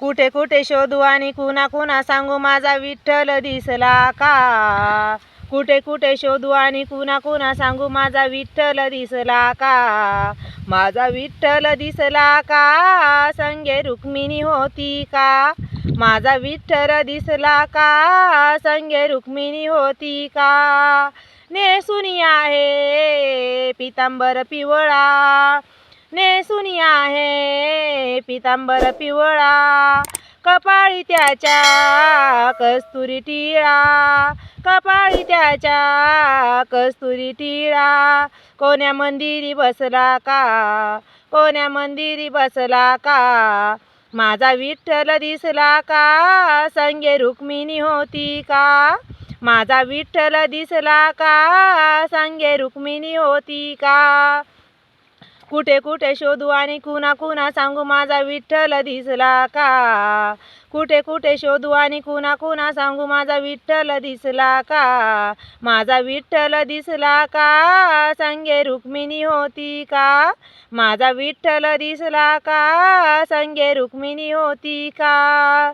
कुठे कुठे शोधू आणि कुणा कुणा सांगू माझा विठ्ठल दिसला का? कुठे कुठे शोधू आणि कुणा कुणा सांगू माझा विठ्ठल दिसला का? माझा विठ्ठल दिसला का? संगे रुक्मिणी होती का? माझा विठ्ठल दिसला का? संगे रुक्मिणी होती का? नेसुनी आहे पितांबर पिवळा. नेसुनी आहे पितांबर पिवळा कपाळी त्याच्या कस्तुरी टिळा कपाळी त्याच्या कस्तुरी टिळा. कोण्या मंदिरी बसला का? कोण्या मंदिरी बसला का? माझा विठ्ठल दिसला का? संगे रुक्मिणी होती का? माझा विठ्ठल दिसला का? संगे रुक्मिणी होती का? कुठे कुठे शोधू आणि कुणा कुणा सांगू माझा विठ्ठल दिसला का? कुठे कुठे शोधू आणि कुणा कुणा सांगू माझा विठ्ठल दिसला का? माझा विठ्ठल दिसला का? संगे रुक्मिणी होती का? माझा विठ्ठल दिसला का? संगे रुक्मिणी होती का?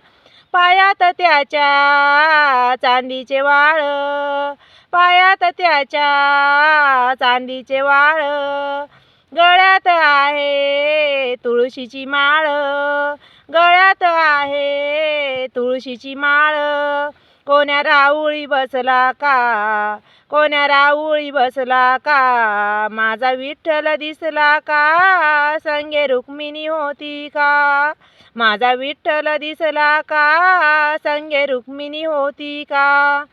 पायात त्याच्या चांदीचे वाळ पायात त्याच्या चांदीचे वाळ गळ्यात आहे तुळशीची माळ. गळ्यात आहे तुळशीची माळ. कोण्या राऊळी बसला का? कोण्या राऊळी बसला का? माझा विठ्ठल दिसला का? संगे रुक्मिणी होती का? माझा विठ्ठल दिसला का? संगे रुक्मिणी होती का?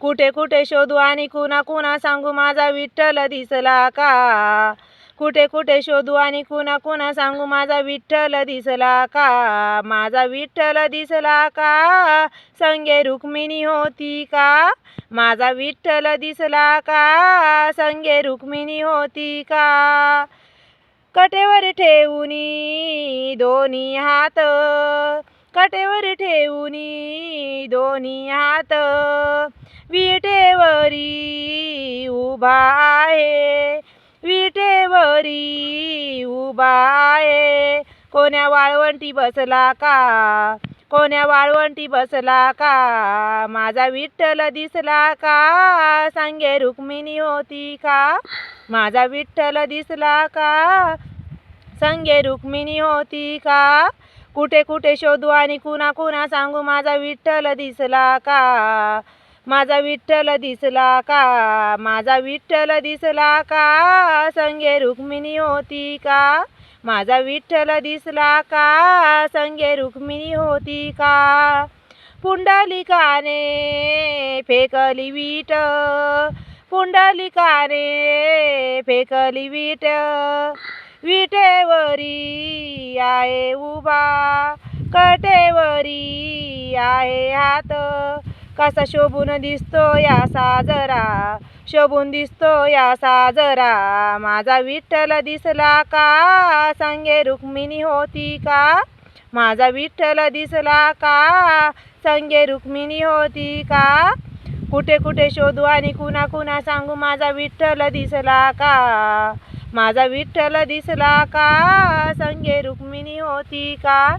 कुठे कुठे शोधू आणि कुणा कुणा सांगू माझा विठ्ठल दिसला का? कुठे कुठे शोधू आणि कुणा कुणा सांगू माझा विठ्ठल दिसला का? माझा विठ्ठल दिसला का? संगे रुक्मिणी होती का? माझा विठ्ठल दिसला का? संगे रुक्मिणी होती का? कटेवर ठेवूनी दोन्ही हात कटेवर ठेवूनी दोन्ही हात विटेवरी उभा आहे. उभा आहे. कोण्या वाळवंटी बसला का? कोण्या वाळवंटी बसला का? माझा विठ्ठल दिसला का? सांगे रुक्मिणी होती का? माझा विठ्ठल दिसला का? संगे रुक्मिणी होती का? कुठे कुठे शोधू आणि कुणा कुणा सांगू माझा विठ्ठल दिसला का? माझा विठ्ठल दिसला का? माझा विठ्ठल दिसला का? संगे रुक्मिणी होती का? माझा विठ्ठल दिसला का? संगे रुक्मिणी होती का? पुंडलिकाने फेकली वीट. पुंडलिकाने फेकली वीट. विटेवरी आहे उभा. कटेवरी आहे हात. कसा शोभून दिसतो या साजरा? शोभून दिसतो या साजरा. माझा विठ्ठल दिसला का? संगे रुक्मिणी होती का? माझा विठ्ठल दिसला का? संगे रुक्मिणी होती का? कुठे कुठे शोधू आणि कुणा कुणा सांगू माझा विठ्ठल दिसला का? माझा विठ्ठल दिसला का? संगे रुक्मिणी होती का?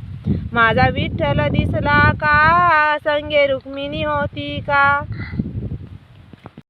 माझा विठ्ठल दिसला का? संगे रुक्मिणी होती का?